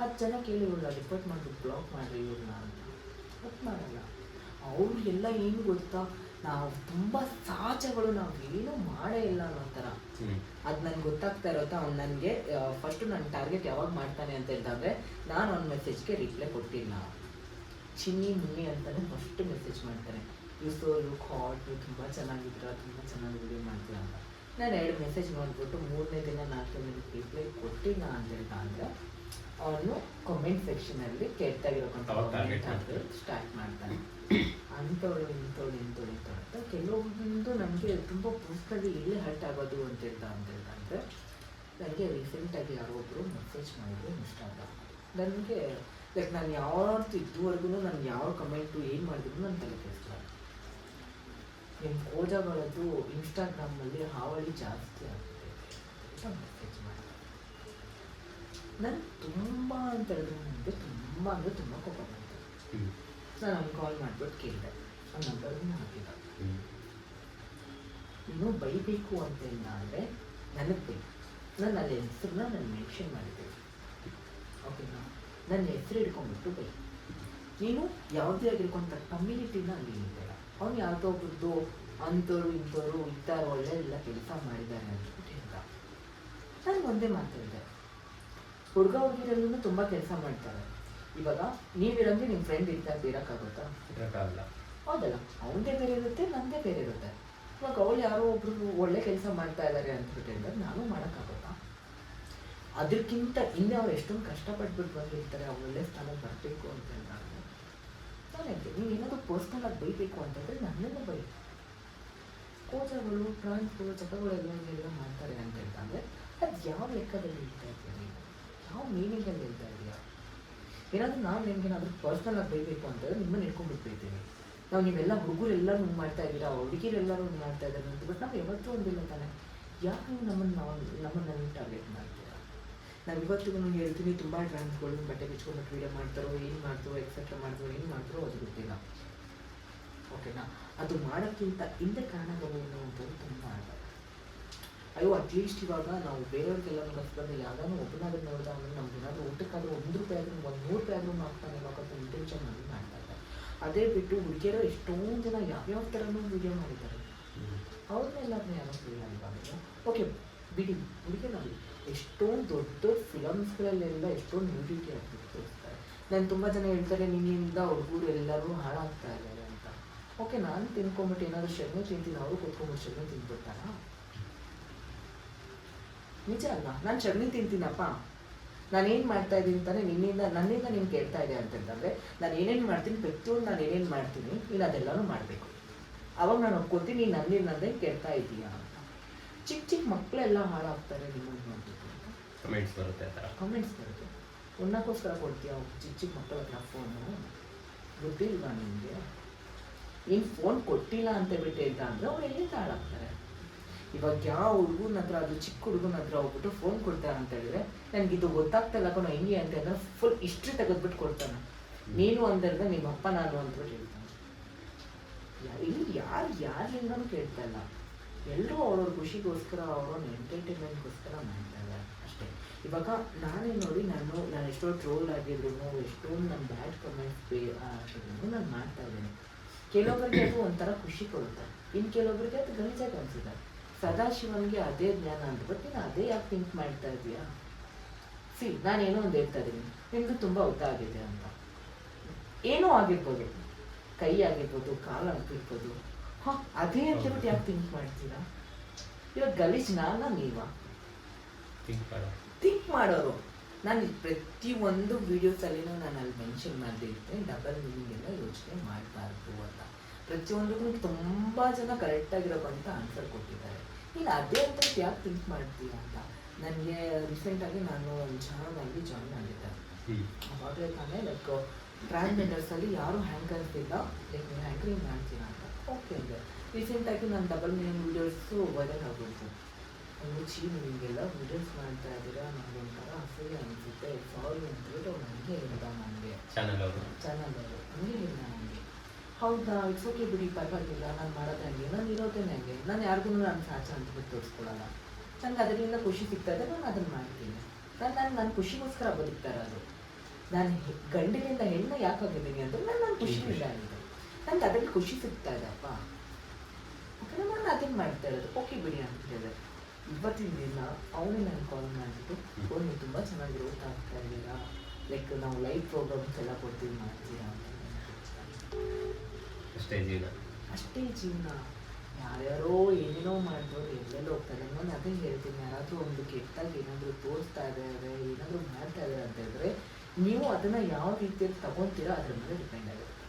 ಹತ್ತು ಜನ ಕೇಳಿ ಇವಳು ರಿಪೋರ್ಟ್ ಮಾಡಿಬಿಟ್ಟು ಬ್ಲಾಕ್ ಮಾಡಿರಿ ಇವ್ರನ್ನ ಅಂತ. ಬಟ್ ಮಾಡಲ್ಲ. ಅವ್ರಿಗೆಲ್ಲ ಏನು ಗೊತ್ತಾ? ನಾವು ತುಂಬ ಸಹಜಗಳು ನಾವು ಏನೂ ಮಾಡೇ ಇಲ್ಲ ಅನ್ನೋ ಥರ. ಅದು ನನಗೆ ಗೊತ್ತಾಗ್ತಾ ಇರೋತ್ತ? ಅವ್ನು ನನಗೆ ಫಸ್ಟು ನನ್ನ ಟಾರ್ಗೆಟ್ ಯಾವಾಗ ಮಾಡ್ತಾನೆ ಅಂತ ಇದ್ದಾಗೆ ನಾನು ಅವ್ನ ಮೆಸೇಜ್ಗೆ ರಿಪ್ಲೈ ಕೊಟ್ಟಿಲ್ಲ. ಚಿನ್ನಿ ಮುನ್ನಿ ಅಂತಲೇ ಫಸ್ಟ್ ಮೆಸೇಜ್ ಮಾಡ್ತಾನೆ ಯು ಕಾಟು ತುಂಬ ಚೆನ್ನಾಗಿದ್ರ ತುಂಬ ಚೆನ್ನಾಗಿ ವಿಡಿಯೋ ಮಾಡ್ತೀರ ಅಂತ. ನಾನು ಎರಡು ಮೆಸೇಜ್ ನೋಡ್ಬಿಟ್ಟು ಮೂರನೇ ದಿನ ನಾಲ್ಕನೇ ದಿನ ರಿಪ್ಲೈ ಕೊಟ್ಟಿಲ್ಲ ಅಂತ ಹೇಳ್ತಾ ಅಂದರೆ ಅವನು ಕಮೆಂಟ್ ಸೆಕ್ಷನಲ್ಲಿ ಕೆಟ್ಟಾಗಿರೋಕ್ಕಂಥ. ಸ್ಟಾರ್ಟ್ ಮಾಡ್ತಾನೆ. ಅಂಥವಳು ಇಂಥವಳು ಇಂಥವಳು ಇಂಥವಳು ಅಂತ ಕೆಲವೊಂದು ನನಗೆ ತುಂಬ ಪುಸ್ತಕದಲ್ಲಿ ಎಲ್ಲಿ ಹರ್ಟ್ ಆಗೋದು ಅಂತ ಹೇಳ್ತಾ ಅಂತ ಹೇಳ್ತಂದ್ರೆ ನನಗೆ ರೀಸೆಂಟಾಗಿ ಯಾರೋ ಒಬ್ಬರು ಮೆಸೇಜ್ ಮಾಡಿದ್ರು ಇನ್ಸ್ಟಾಗ್ರಾಮ್ ನನಗೆ ಲೈಕ್ ನಾನು ಯಾವತ್ತು ಇದುವರೆಗೂ ನಾನು ಯಾವ ಕಮೆಂಟು ಏನು ಮಾಡಿದ್ರು ನಾನು ತಲೆ ಕೆಡಿಸ್ತಾರೆ. ನಿಮ್ಮ ಕೋಜಗಳದ್ದು ಇನ್ಸ್ಟಾಗ್ರಾಮಲ್ಲಿ ಹಾವಳಿ ಜಾಸ್ತಿ ಆಗುತ್ತೆ ಅಂತ ಮೆಸೇಜ್ ಮಾಡಿ. ನಾನು ತುಂಬ ಅಂತ ಹೇಳಿದ್ರೆ ನನಗೆ ತುಂಬ ಅಂದರೆ ತುಂಬ ಕೋಪ ಬಂತು. ನಾನು ಅವ್ನು ಕಾಲ್ ಮಾಡಿಬಿಟ್ಟು ಕೇಳಿದೆ. ಆ ನಂಬರ್ ಹಾಕಿಲ್ಲ ಇನ್ನು ನೀನು ಬೈಬೇಕು ಅಂತ ಇಲ್ಲ ಅಂದರೆ ನನಗೆ ಬೇಕು. ನಾನು ಅಲ್ಲಿ ಹೆಸರನ್ನ ನಾನು ಮೆನ್ಷನ್ ಮಾಡಿದ್ದೆ. ಓಕೆನಾ? ನನ್ನ ಹೆಸರು ಹಿಡ್ಕೊಂಡ್ಬಿಟ್ಟು ಬೈ. ನೀನು ಯಾವುದೇ ಆಗಿರ್ಕೊಂತ ಕಮ್ಯುನಿಟಿನ ಅಲ್ಲಿ ಇದ್ದಾರ ಅವ್ನು ಯಾವುದೋ ಒಬ್ರದ್ದು ಅಂಥವ್ರು ಇಂಥವ್ರು ಇದ್ದಾರೆ ಒಳ್ಳೆ ಎಲ್ಲ ಕೆಲಸ ಮಾಡಿದ್ದಾರೆ ಅಂದ್ಬಿಟ್ಟು ಹೇಳ್ದ ನಾನು ಒಂದೇ ಮಾತಾಡಿದೆ ಹುಡುಗ ಹುಡುಗಿರಲ್ಲೂ ತುಂಬ ಕೆಲಸ ಮಾಡ್ತಾರೆ. ಇವಾಗ ನೀವಿರಂಗೆ ನಿಮ್ಮ ಫ್ರೆಂಡ್ ಇದ್ದಾಗ ಬೇರಕ್ಕಾಗುತ್ತಾ? ಇರೋಕ್ಕಾಗಲ್ಲ ಹೌದಲ್ಲ ಅವನದೇ ಬೇರೆ ಇರುತ್ತೆ ನಂದೇ ಬೇರೆ ಇರುತ್ತೆ ಇವಾಗ ಅವಳು ಯಾರೋ ಒಬ್ರು ಒಳ್ಳೆ ಕೆಲಸ ಮಾಡ್ತಾ ಇದ್ದಾರೆ ಅಂದ್ಬಿಟ್ಟು ಹೇಳಿದ್ರೆ ನಾನು ಮಾಡೋಕ್ಕಾಗುತ್ತಾ? ಅದಕ್ಕಿಂತ ಹಿಂದೆ ಅವ್ರು ಎಷ್ಟೊಂದು ಕಷ್ಟಪಟ್ಬಿಟ್ಟು ಬಂದಿರ್ತಾರೆ ಅವ್ರು ಒಳ್ಳೆ ಸ್ಥಾನಕ್ಕೆ ಬರಬೇಕು ಅಂತ ಹೇಳಿದಾಗ ನಾನು ಹೇಳ್ತೀನಿ ನೀವು ಏನಾದರೂ ಪರ್ಸ್ನಲ್ ಆಗಿ ಬೈಬೇಕು ಅಂತಂದರೆ ನನ್ನನ್ನು ಬೈ. ಕೋಚಗಳು ಪ್ರಾಣಿಗಳು ಚಟಗಳು ಎಲ್ಲ ಮಾಡ್ತಾರೆ ಅಂತ ಹೇಳ್ತಂದರೆ ಅದು ಯಾವ ಲೆಕ್ಕದಲ್ಲಿ ಹೇಳ್ತಾ ಇದ್ದೀನಿ ಯಾವ ಮೀನಿಂಗಲ್ಲಿ ಹೇಳ್ತಾ ಇದೆಯಾ ಏನಾದರೂ ನಾನು ನಿಮ್ಗೇನಾದರೂ ಪರ್ಸ್ನಲ್ ಆಗಿ ಬೈಬೇಕು ಅಂತಂದರೆ ನಿಮ್ಮನ್ನು ಹಿಡ್ಕೊಂಡು ಬೈತೀನಿ. ನಾವು ನೀವೆಲ್ಲ ಹುಡುಗರೆಲ್ಲರೂ ಮಾಡ್ತಾ ಇದ್ದೀರಾ? ಹುಡುಗಿರೆಲ್ಲರೂ ಹಿಂಗೆ ಮಾಡ್ತಾ ಇದ್ದಾರೆ ಅಂತ. ಬಟ್ ನಾವು ಯಾವತ್ತೂ ಒಂದಿಲ್ಲ ತಾನೆ. ಯಾಕೆ ನೀವು ನಮ್ಮನ್ನು ನಾವು ನಮ್ಮನ್ನು ಟಾರ್ಗೆಟ್ ಮಾಡ್ತೀರಾ? ನಾವು ಇವತ್ತಿಗೂ ನಾನು ಹೇಳ್ತೀನಿ ತುಂಬ ಟ್ರಾನ್ಸ್ಗಳು ಬಟ್ಟೆ ಬಿಚ್ಕೊಂಡು ವೀಡಿಯೋ ಮಾಡ್ತಾರೋ ಏನು ಮಾಡ್ತಾರೋ ಎಕ್ಸೆಟ್ರಾ ಮಾಡ್ತಾರೋ ಏನು ಮಾಡ್ತಾರೋ ಅದು ಗೊತ್ತಿಲ್ಲ. ಓಕೆನಾ ಅದು ಮಾಡೋಕ್ಕಿಂತ ಹಿಂದೆ ಕಾರಣಗಳು ಅನ್ನುವಂಥದ್ದು ತುಂಬ ಇದೆ ಅಯ್ಯೋ ಅಟ್ಲೀಸ್ಟ್ ಇವಾಗ ನಾವು ಬೇರೆಯವ್ರಿಗೆಲ್ಲ ಕಸ್ಬಂದು ಯಾವ್ದಾದ್ರು ಒಬ್ಬನಾದ್ರೂ ನೋಡಿದಾಗ ಅಂದ್ರೆ ನಮ್ಗೆ ಏನಾದರೂ ಊಟಕ್ಕಾದ್ರೂ ಒಂದು ರೂಪಾಯಿ ಆದ್ರೂ ಒಂದು ನೂರು ರೂಪಾಯಿ ಆದ್ರೂ ಮಾಡ್ತಾನೆ ಇವಾಗ ಇಂಟೆನ್ಷನ್ ಮಾಡಿ ಮಾಡ್ತಾ ಇದ್ದಾರೆ. ಅದೇ ಬಿಟ್ಟು ಹುಡುಗಿಯರು ಎಷ್ಟೊಂದು ಜನ ಯಾವ್ಯಾವ ಥರನೂ ವಿಡಿಯೋ ಮಾಡಿದ್ದಾರೆ. ಅವ್ರನ್ನೆಲ್ಲ ಅವ್ರನ್ನೆಲ್ಲರನ್ನ ಯಾರೋ ಇವಾಗ ಓಕೆ ಬಿಡಿ. ಹುಡುಗಿನಲ್ಲಿ ಎಷ್ಟೊಂದು ದೊಡ್ಡ ಫಿಲಮ್ಸ್ಗಳಲ್ಲೆಲ್ಲ ಎಷ್ಟೊಂದು ನ್ಯೂಡಿಟಿ ಆಗ್ತಿರ್ತಾರೆ ನಾನು ತುಂಬ ಜನ ಹೇಳ್ತಾರೆ, ನಿನ್ನಿಂದ ಹುಡುಗರು ಎಲ್ಲರೂ ಹಾಳಾಗ್ತಾ ಇದ್ದಾರೆ ಅಂತ. ಓಕೆ ನಾನು ತಿನ್ಕೊಂಬಿಟ್ಟು ಏನಾದರೂ ಶೆಣ್ಣೆ ತಿಂತೀನಿ, ಅವರು ಕೂತ್ಕೊಂಬಿಟ್ಟು ಶೆಣ್ಣೆ ತಿಂದ್ಬಿಡ್ತಾರಾ ನಿಜ ಅಲ್ಲ, ನಾನು ಚಟ್ನಿ ತಿಂತೀನಪ್ಪ. ನಾನೇನು ಮಾಡ್ತಾ ಇದ್ದೀನಿ ಅಂತಾನೆ ನಿನ್ನಿಂದ, ನನ್ನಿಂದ ನೀನು ಕೇಳ್ತಾ ಇದೆ ಅಂತಂದ್ರೆ ನಾನು ಏನೇನು ಮಾಡ್ತೀನಿ, ಪ್ರತಿಯೊಂದು ನಾನು ಏನೇನು ಮಾಡ್ತೀನಿ ನೀನು ಅದೆಲ್ಲನೂ ಮಾಡಬೇಕು. ಅವಾಗ ನಾನು ಒಪ್ಕೊತೀನಿ ನೀನು ನನ್ನದೇ ಕೇಳ್ತಾ ಇದ್ದೀಯಾ ಅಂತ. ಚಿಕ್ಕ ಚಿಕ್ಕ ಮಕ್ಕಳೆಲ್ಲ ಹಾಳಾಗ್ತಾರೆ ರಿಮೂವ್ ಕಮೆಂಟ್ಸ್ ಬರುತ್ತೆ ಆ ಥರ. ಕಮೆಂಟ್ಸ್ ಬರುತ್ತೆ. ಉಣ್ಣಕ್ಕೋಸ್ಕರ ಕೊಡ್ತೀಯ ಚಿಕ್ಕ ಚಿಕ್ಕ ಮಕ್ಕಳ ಹತ್ರ ಫೋನು ಗೊತ್ತಿಲ್ವಾ ನಿಮಗೆ? ನೀನು ಫೋನ್ ಕೊಟ್ಟಿಲ್ಲ ಅಂತ ಬಿಟ್ಟು ಇದ್ದ ಅಂದರೆ ಅವ್ರು ಎಲ್ಲಿಂದ ಹಾಳಾಗ್ತಾರೆ? ಇವಾಗ ಯಾವ ಹುಡುಗನ ಹತ್ರ ಅದು ಚಿಕ್ಕ ಹುಡುಗನ ಹತ್ರ ಹೋಗ್ಬಿಟ್ಟು ಫೋನ್ ಕೊಡ್ತಾರೆ ಅಂತ ಹೇಳಿದ್ರೆ ನನಗೆ ಇದು ಗೊತ್ತಾಗ್ತಲ್ಲ ಕಣೋ ಹೆಂಗೆ ಅಂತ ಅಂದ್ರೆ ಫುಲ್ ಹಿಸ್ಟ್ರಿ ತೆಗೆದ್ಬಿಟ್ಟು ಕೊಡ್ತಾನೆ. ನೀನು ಅಂದ್ರೆ ನಿಮ್ಮ ಅಪ್ಪ ನಾನು ಅಂತ ಹೇಳ್ತಾನೆ. ಇಲ್ಲಿ ಯಾರು ಯಾರಿಂದನೂ ಕೇಳ್ತಾ ಇಲ್ಲ. ಎಲ್ಲರೂ ಅವ್ರವ್ರ ಖುಷಿಗೋಸ್ಕರ ಅವ್ರವ್ರ ಎಂಟರ್ಟೈನ್ಮೆಂಟ್ಗೋಸ್ಕರ ಮಾಡ್ತಾರೆ, ಅಷ್ಟೇ. ಇವಾಗ ನಾನೇ ನೋಡಿ ನಾನು ನಾನು ಎಷ್ಟೋ ಟ್ರೋಲ್ ಆಗಿದ್ರು ಎಷ್ಟೊಂದು ನನ್ನ ಬ್ಯಾಡ್ ಕಮೆಂಟ್ಸ್ ಬೇ ಆಗಿದ್ರು ನಾನು ಮಾಡ್ತಾ ಇದ್ದೇನೆ. ಕೆಲವೊಬ್ಬರಿಗೆ ಅದು ಒಂಥರ ಖುಷಿ ಕೊಡುತ್ತೆ. ಇನ್ನು ಕೆಲವೊಬ್ಬರಿಗೆ ಅದು ಗಲೀಜಾಗಿ ಅನಿಸುತ್ತೆ. ಸದಾಶಿವನಿಗೆ ಅದೇ ಜ್ಞಾನ ಅಂತ ಬಟ್ ನೀನು ಅದೇ ಯಾಕೆ ಥಿಂಕ್ ಮಾಡ್ತಾ ಇದೀಯಾ ಸಿ, ನಾನೇನೋ ಒಂದು ಹೇಳ್ತಾ ಇದ್ದೀನಿ. ನಿಮ್ದು ತುಂಬ ಉದ್ದ ಆಗಿದೆ ಅಂತ. ಏನೋ ಆಗಿರ್ಬೋದು. ಕೈ ಆಗಿರ್ಬೋದು, ಕಾಲು ಆಗಿರ್ಬೋದು. ಹಾಂ ಅದೇ ಅಂತ ಬಿಟ್ಟು ಯಾಕೆ ಥಿಂಕ್ ಮಾಡ್ತೀರಾ? ಇವಾಗ ಗಲೀಜ್ ನಾನು ನೀವಾ? ಥಿಂಕ್ ಮಾಡೋ. ಥಿಂಕ್ ಮಾಡೋರು. ನಾನು ಪ್ರತಿಯೊಂದು ವೀಡಿಯೋಸಲ್ಲಿನೂ ನಾನು ಅಲ್ಲಿ ಮೆನ್ಷನ್ ಮಾಡಿರ್ತೀನಿ ಡಬಲ್ ಮೀನಿಂಗ್ ಎಲ್ಲ ಯೋಚನೆ ಮಾಡಬಾರ್ದು ಅಂತ. ಪ್ರತಿಯೊಂದಕ್ಕೂ ತುಂಬ ಜನ ಕರೆಕ್ಟಾಗಿರೋ ಅಂತ ಆನ್ಸರ್ ಕೊಟ್ಟಿದ್ದಾರೆ. ನೀನು ಅದೇ ಅಂತ ಯಾಕೆ ಥಿಂಕ್ ಮಾಡ್ತೀಯ ಅಂತ? ನನಗೆ ರೀಸೆಂಟಾಗಿ ನಾನು ಒಂದು ಆಗಿ ಜಾಯ್ನ್ ಆಗಿದ್ದೆ. ಅವಾಗಲೇ ತಾನೇ ಲೈಕ್ ಟ್ರಾನ್ಸ್ಜೆಂಡರ್ಸಲ್ಲಿ ಯಾರು ಹ್ಯಾಂಕರ್ಸ್ ಇಲ್ಲ ಲೈಕ್ ನೀವು ಹ್ಯಾಂಕರಿಂಗ್ ಮಾಡ್ತೀರಾ? ಅಂತ ಅಂದೆ ರೀಸೆಂಟಾಗಿ ನಾನು ಡಬಲ್ ಮೀನಿಂಗ್ ವೀಡಿಯೋಸು ವೈರಲ್ ಆಗೋಯ್ತು. ಅಯ್ಯೋ ಚೀ ನಿಮಗೆಲ್ಲ ವೀಡಿಯೋಸ್ ಮಾಡ್ತಾ ಇದ್ದೀರಾ ನನಗೆ ಒಂಥರ ಅಸಹ್ಯ ಅನಿಸುತ್ತೆ. ಸಾರಿ ಅಂದ್ಬಿಟ್ಟು ಅವ್ರು ನನಗೆ ಹೇಳ್ದ ನನಗೆ. ಚಾನಲ್ ಅವರು. ಹಂಗೆ ಹೇಳ್ದ ನನಗೆ. ಹೌದಾ ಇಟ್ಸ್ ಓಕೆ ಬಿಡಿ ಪರವಾಗಿಲ್ಲ. ನಾನು ಮಾಡೋದು ಹಂಗೆ? ನಾನು ಇರೋದೇನೆ ಹಂಗೆ? ನಾನು ಯಾರಿಗೂ ನಾನು ಸಾಚ ಅಂತಬಿಟ್ಟು ತೋರಿಸ್ಕೊಡಲ್ಲ ನನಗೆ ಅದರಿಂದ ಖುಷಿ ಸಿಗ್ತಾ ಇದೆ ನಾನು ಅದನ್ನು ಮಾಡ್ತೀನಿ. ನಾನು ನಾನು ನನ್ನ ಖುಷಿಗೋಸ್ಕರ ಬದುಕ್ತಾ ಇರೋದು. ನಾನು ಗಂಡಿನಿಂದ ಹೆಣ್ಣು ಯಾಕಾಗಿದ್ದೀನಿ ಅಂದರೆ ನಾನು ನನ್ನ ಇಲ್ಲ ಆಗಿದೆ ನನಗೆ ಅದರಲ್ಲಿ ಖುಷಿ ಸಿಗ್ತಾ ಇದೆಪ್ಪ ಓಕೆ ನಾನು ಅದನ್ನು ಮಾಡ್ತಾ ಇರೋದು. ಓಕೆ ಬಿಡಿ ಅಂತ ಹೇಳಿದೆ. ಇವತ್ತಿನ ದಿನ ಅವನು ನನಗೆ ಕಾಲ್ ಮಾಡಿಬಿಟ್ಟು ನೀವು ತುಂಬ ಚೆನ್ನಾಗಿ ಗ್ರೋತ್ ಆಗ್ತಾ ಇದ್ದೀರಾ? ಲೈಕ್ ನಾವು ಲೈವ್ ಪ್ರೋಗ್ರಾಮ್ಸ್ ಎಲ್ಲ ಕೊಡ್ತೀವಿ ಮಾಡ್ತೀರಾ. ಅಷ್ಟೇ ಜೀವನ. ಅಷ್ಟೇ ಜೀವನ. ಯಾರ್ಯಾರೋ ಏನೇನೋ ಮಾಡಿದವರು ಎಲ್ಲೆಲ್ಲ ಹೋಗ್ತಾರೆ ನಾನು ಅದೇ ಹೇಳ್ತೀನಿ. ಯಾರಾದರೂ ಒಂದು ಕೆಟ್ಟಾಗಿ ಏನಾದರೂ ತೋರಿಸ್ತಾ ಇದ್ದಾರೆ ಏನಾದರೂ ಮಾಡ್ತಾ ಇದ್ದಾರೆ ಅಂತ ಹೇಳಿದ್ರೆ ನೀವು ಅದನ್ನು ಯಾವ ರೀತಿಯಲ್ಲಿ ತಗೊತೀರಾ ಅದ್ರ ಮೇಲೆ ಡಿಪೆಂಡ್ ಆಗುತ್ತೆ.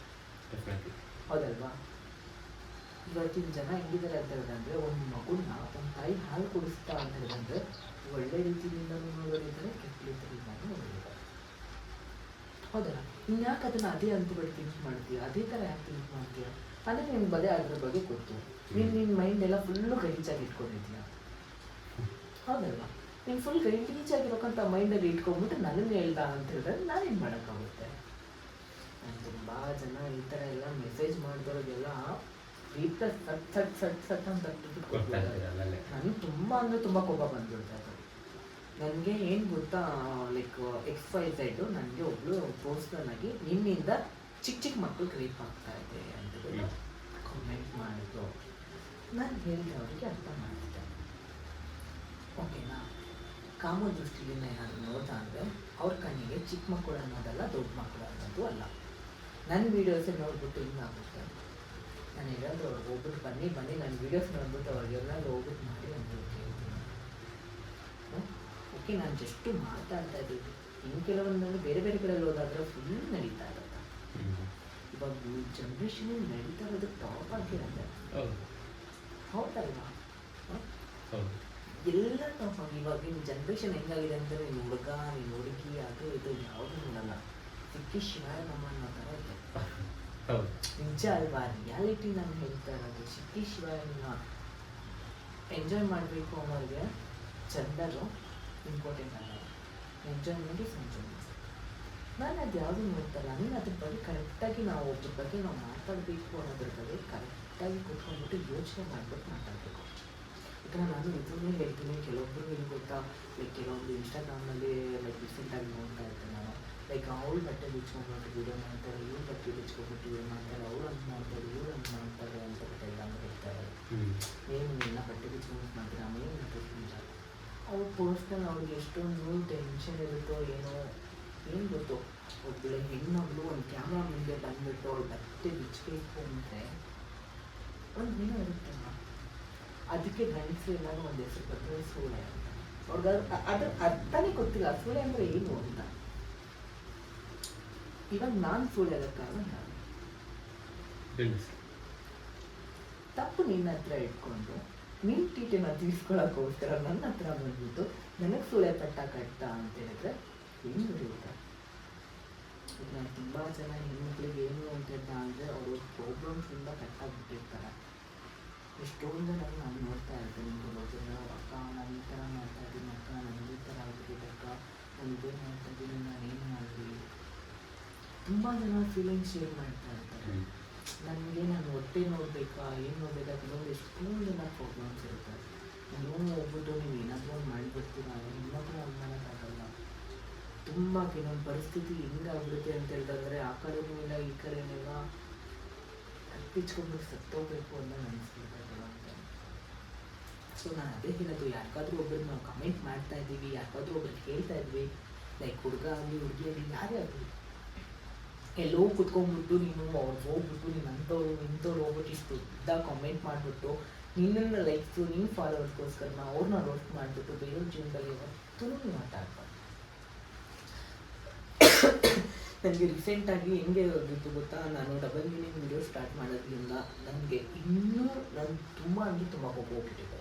ಹೌದಲ್ವಾ? ಇವತ್ತಿನ ಜನ ಹೆಂಗಿದ್ದಾರೆ ಅಂತ ಹೇಳಿದ್ರೆ ಒಂದು ಮಗುನ ಒಂದು ತಾಯಿ ಹಾಲು ಕುಡಿಸ್ತಾ ಅಂತ ಹೇಳಿದ್ರೆ ಒಳ್ಳೆ ರೀತಿಯಿಂದ ನೋಡೋರಿದ್ದಾರೆ, ಕೆಟ್ಟ ರೀತಿಯಿಂದ ನೋಡೋರಿದ್ದಾರೆ. ಹೌದಲ್ಲ? ಇನ್ಯಾಕೆ ಅದನ್ನ ಅದೇ ಅಂತ ಬಿಟ್ಟು ಥಿಂಕ್ ಮಾಡ್ತೀಯ? ಅದೇ ಥರ ಯಾಕೆ ಥಿಂಕ್ ಮಾಡ್ತೀಯ? ಅಂದರೆ ನಿಮ್ಗೆ ಬದೇ ಅದ್ರ ಬಗ್ಗೆ ಗೊತ್ತು. ನೀನು ನಿನ್ನ ಮೈಂಡ್ ಎಲ್ಲ ಫುಲ್ಲು ಗಲೀಜಾಗಿ ಇಟ್ಕೊಂಡಿದ್ಯಾ ಹೌದಲ್ವಾ? ನೀನು ಫುಲ್ ಗಲೀಜಾಗಿರೋಕ್ಕಂಥ ಮೈಂಡಲ್ಲಿ ಇಟ್ಕೊಂಡ್ಬಿಟ್ಟು ನನಗೆ ಹೇಳ್ದ ಅಂತ ಹೇಳಿದ್ರೆ ನಾನೇನು ಮಾಡೋಕ್ಕಾಗುತ್ತೆ? ನಾನು ತುಂಬ ಜನ ಈ ಥರ ಎಲ್ಲ ಮೆಸೇಜ್ ಮಾಡಿದವ್ರಿಗೆಲ್ಲ ರೀಪ್ಲೈ ಸಟ್ ಸಟ್ ಸಟ್ ಸಟ್ ಅಂತ ನನಗೆ ತುಂಬ ಅಂದರೆ ತುಂಬ ಕೋಪ ಬಂದ್ಬಿಡ್ತಾ ನನಗೆ ಏನು ಗೊತ್ತಾ ಲೈಕ್ ಎಕ್ಸ್ ವೈ ಝೆಡ್ಡು ನನಗೆ ಒಬ್ಬಳು ಪರ್ಸ್ನಲ್ ಆಗಿ ನಿನ್ನಿಂದ ಚಿಕ್ಕ ಚಿಕ್ಕ ಮಕ್ಕಳು ಕ್ರೀಪ್ ಆಗ್ತಾ ಇದೆ ಅಂತ ಕಮೆಂಟ್ ಕಾಮೆಂಟ್ ಮಾಡಿದ್ರು ನಾನು ಹೇಳಿದೆ ಅವರಿಗೆ ಅರ್ಥ ಮಾಡಿದ್ದೆ ಓಕೆನಾ? ಕಾಮ ದೃಷ್ಟಿಯಿಂದ ಏನಾದರೂ ನೋಡ್ತಾ ಅಂದರೆ ಅವ್ರ ಕಣ್ಣಿಗೆ ಚಿಕ್ಕ ಮಕ್ಕಳು ಅನ್ನೋದಲ್ಲ ದೊಡ್ಡ ಮಕ್ಕಳು ಅನ್ನೋದು ಅಲ್ಲ. ನನ್ನ ವೀಡಿಯೋಸ್ ನೋಡ್ಬಿಟ್ಟು ಹಿಂಗಾಗುತ್ತೆ ನಾನು ಹೇಳೋದು ಅವ್ರಿಗೆ ಹೋಗ್ಬಿಟ್ಟು ಬನ್ನಿ ಬನ್ನಿ ನನ್ನ ವೀಡಿಯೋಸ್ ನೋಡ್ಬಿಟ್ಟು ಅವ್ರಿಗೆಲ್ಲ ಹೋಗ್ಬಿಟ್ಟು ಮಾಡಿ ಅಂತ ಹೇಳ್ತೀನಿ. ಓಕೆ ನಾನು ಜಸ್ಟು ಮಾತಾಡ್ತಾ ಇದ್ದೀನಿ. ಇನ್ನು ಕೆಲವೊಂದು ಬೇರೆ ಬೇರೆ ಕಡೆ ಹೋದಾದ್ರೆ ಫುಲ್ ನಡೀತಾ ಇರುತ್ತೆ ಹ್ಮ್. ಇವಾಗ ಜನ್ರೇಷನ್ ನಡೀತಾ ಇರೋದು ಟಾಪ್ ಆಗಿರುತ್ತೆ ಹೌದು. ಹೌದಲ್ವಾ? ಎಲ್ಲ ಟಾಪ್ ಆಗಿ ಇವಾಗಿನ ಜನ್ರೇಷನ್ ಹೆಂಗಾಗಿದೆ ಅಂದರೆ ನೀನು ಹುಡುಗ ನೀನು ಹುಡುಗಿ ಅದು ಇದು ಯಾವುದೂ ನೋಡಲ್ಲ. ಸಿಕ್ಕಿ ಶಿವಾಯ ನಮ್ಮ ಅನ್ನೋ ಥರ ನಿಜ ಅಲ್ವಾ? ರಿಯಾಲಿಟಿ ನಾನು ಹೇಳ್ತಾ ಇರೋದು ಶಕ್ತಿ ಶಿವಾಯನ ಎಂಜಾಯ್ ಮಾಡಬೇಕು ಅನ್ನೋರಿಗೆ ಚಂದರು ಇಂಪಾರ್ಟೆಂಟ್ ಅಲ್ಲ ಎಂಜಾಯ್ಮೆಂಟ್ ಇಸ್ ಎಂಜಾಯ್ಮೆಂಟ್ ನಾನು ಅದು ಯಾವುದು ನೋಡ್ತಲ್ಲ ನೀನು ಅದ್ರ ಬಗ್ಗೆ ಕರೆಕ್ಟಾಗಿ ನಾವು ಒಬ್ಬರ ಬಗ್ಗೆ ನಾವು ಮಾತಾಡಬೇಕು ಅನ್ನೋದ್ರ ಬಗ್ಗೆ ಕರೆಕ್ಟಾಗಿ ಕೂತ್ಕೊಂಡ್ಬಿಟ್ಟು ಯೋಚನೆ ಮಾಡ್ಬಿಟ್ಟು ಮಾತಾಡಬೇಕು. ಯಾಕಂದ್ರೆ ನಾನು ಇದನ್ನೇ ಹೇಳ್ತೀನಿ ಕೆಲವೊಬ್ರು ಏನು ಗೊತ್ತಾ ಲೈಕ್ ಕೆಲವೊಂದು ಇನ್ಸ್ಟಾಗ್ರಾಮಲ್ಲಿ ಲೈಕ್ ರೀಸೆಂಟಾಗಿ ನೋಡ್ತಾ ಇರ್ತೀನಿ ಲೈಕ್ ಅವಳು ಬಟ್ಟೆ ಬಿಚ್ಕೊಂಡ್ಬಿಟ್ಟು ವೀಡಿಯೋ ಮಾಡ್ತಾರೆ ಇವ್ರು ಬಟ್ಟೆ ಬಿಚ್ಕೊಂಡ್ಬಿಟ್ಟು ವೀಡಿಯೋ ಮಾಡ್ತಾರೆ ಅವ್ರು ಅಂತ ಮಾಡ್ತಾರೆ ಇವ್ರು ಅಂತ ಮಾಡ್ತಾರೆ ಅಂತ ಬಿಟ್ಟು ಎಲ್ಲ ಹೇಳ್ತಾರೆ ಏನು ಇಲ್ಲ ಬಟ್ಟೆ ಬಿಚ್ಕೊಂಡ್ಬಿಟ್ಟು ಮಾಡ್ತಾರೆ ಆಮೇಲೆ ನಿಜ ಅವ್ರು ಪರ್ಸ್ನಲ್ ಅವ್ರಿಗೆ ಎಷ್ಟೊಂದು ಟೆನ್ಷನ್ ಇರುತ್ತೋ ಏನೋ ಏನು ಗೊತ್ತೋ. ಒಬ್ಬಳೆ ಹೆಣ್ಮಗಳು ಒಂದು ಕ್ಯಾಮ್ರಾ ಮುಂದೆ ಬಂದ್ಬಿಟ್ಟು ಅವ್ಳು ಬಟ್ಟೆ ಬಿಚ್ಚಬೇಕು ಅಂದರೆ ಒಂದು ಏನೋ ಇರುತ್ತಲ್ಲ. ಅದಕ್ಕೆ ಗಂಡಸು ಎಲ್ಲರೂ ಒಂದು ಹೆಸರು ಬರ್ತಾರೆ ಸೂಳೆ ಅಂತ. ಅವ್ರಿಗೆ ಅದು ಅದ್ರ ಅರ್ಥನೇ ಗೊತ್ತಿಲ್ಲ ಸೂಳೆ ಅಂದರೆ ಏನು ಅಂತ. ಇವಾಗ ನಾನು ಸೂಳೆ ಅದಕ್ಕೆ ಕಾರಣ ನಾನು. ತಪ್ಪು ನಿನ್ನ ಹತ್ರ ಇಟ್ಕೊಂಡು ನಿನ್ನ ಟೀಟೆನ ತೀರ್ಸ್ಕೊಳಕ್ಕೋಸ್ಕರ ನನ್ನ ಹತ್ರ ಬಂದ್ಬಿಟ್ಟು ನನಗೆ ಸುಳೆ ಪಟ್ಟ ಕಟ್ಟ ಅಂತ ಹೇಳಿದ್ರೆ ಏನು ನಡೆಯುತ್ತೆ? ಈಗ ನಾನು ತುಂಬ ಜನ ಹೆಣ್ಮಕ್ಳಿಗೆ ಏನು ಅಂತ ಅಂದರೆ ಅವರು ಪ್ರಾಬ್ಲಮ್ಸಿಂದ ಕಟ್ಟಾಗ್ಬಿಟ್ಟಿರ್ತಾರೆ ಎಷ್ಟೊಂದು ಜನ ನಾನು ನೋಡ್ತಾ ಇರ್ತೀನಿ ಕೆಲವೊಬ್ಬರು ಅಕ್ಕ ನಾನು ಈ ಥರ ಮಾಡ್ತಾ ಇದ್ದೀನಿ ಅಕ್ಕ ನನಗೆ ಈ ಥರ ಆಗ್ಬಿಟ್ಟಿದೆ ಅಕ್ಕ ನಾನು ಇದೇ ಮಾಡ್ತಾ ಇದ್ದೀನಿ ನಾನು ಏನು ಮಾಡಲಿ? ತುಂಬ ಜನ ಫೀಲಿಂಗ್ ಶೇರ್ ಮಾಡ್ತಾ ಇರ್ತಾರೆ. ನನಗೆ ನಾನು ಹೊಟ್ಟೆ ನೋಡಬೇಕಾ ಏನು ನೋಡಬೇಕಾ ಕೆಲವೊಂದು ಎಷ್ಟೊಂದು ಜನ ಪ್ರಾಬ್ಲಮ್ಸ್ ಇರುತ್ತೆ. ನಾನು ಹೋಗ್ಬಿಟ್ಟು ನೀವು ಏನಾದರೂ ಒಂದು ಮಾಡಿಬಿಡ್ತೀರಾ ಇನ್ನೊಬ್ಬರು ಒಂದು ಮಾಡೋಕ್ಕಾಗಲ್ಲ ತುಂಬ ಕೆಲವೊಂದು ಪರಿಸ್ಥಿತಿ ಹೆಂಗಾಗ್ಬಿಡುತ್ತೆ ಅಂತ ಹೇಳಿದ್ರೆ ಆ ಕಡೆನೂ ಇಲ್ಲ ಈ ಕಡೆನೆಲ್ಲ ಕಲ್ಪಿಚ್ಕೊಂಡು ಸತ್ತೋಗ್ಬೇಕು ಅಂತ ಅನಿಸ್ಬಿಡ್ತಾರೆ ಅಂತ ಸೊ ನಾನು ಅದೇ ಹೇಳೋದು ಯಾರಿಗಾದ್ರೂ ಒಬ್ಬರು ನಾವು ಕಮೆಂಟ್ ಮಾಡ್ತಾ ಇದ್ದೀವಿ ಯಾರಿಗಾದ್ರೂ ಒಬ್ರಿಗೆ ಹೇಳ್ತಾ ಇದ್ವಿ ಲೈಕ್ ಹುಡುಗ ಆಗಲಿ ಹುಡುಗಿ ಆಗಲಿ ಯಾರೇ ಆಗಲಿ ಎಲ್ಲೋ ಕುತ್ಕೊಂಡ್ಬಿಟ್ಟು ನೀನು ಅವ್ರು ಹೋಗ್ಬಿಟ್ಟು ನೀನು ಅಂಥವ್ರು, ಇಂಥವ್ರು ಹೋಗ್ಬಿಟ್ಟು ಇಷ್ಟು ಉದ್ದ ಕಾಮೆಂಟ್ ಮಾಡಿಬಿಟ್ಟು ನಿನ್ನನ್ನು ಲೈಕ್ಸು ನಿನ್ನ ಫಾಲೋವರ್ಸ್ಗೋಸ್ಕರ ಅವ್ರನ್ನ ರೋಸ್ಟ್ ಮಾಡಿಬಿಟ್ಟು ಬೇರೆ ಜೀವನದಲ್ಲಿ ಯಾವತ್ತೂ ನೀವು ಮಾತಾಡ್ಬಾರ್ದು. ನನಗೆ ರೀಸೆಂಟಾಗಿ ಹೆಂಗೆ ಹೋಗಿತ್ತು ಗೊತ್ತಾ? ನಾನು ಡಬಲ್ ಮೀನಿಂಗ್ ವಿಡಿಯೋ ಸ್ಟಾರ್ಟ್ ಮಾಡೋದ್ರಿಂದ ನನಗೆ ಇನ್ನೂ ನಾನು ತುಂಬ ಅಂದರೆ ತುಂಬ ಹೋಗ್ಬಿಟ್ಟಿದೆ.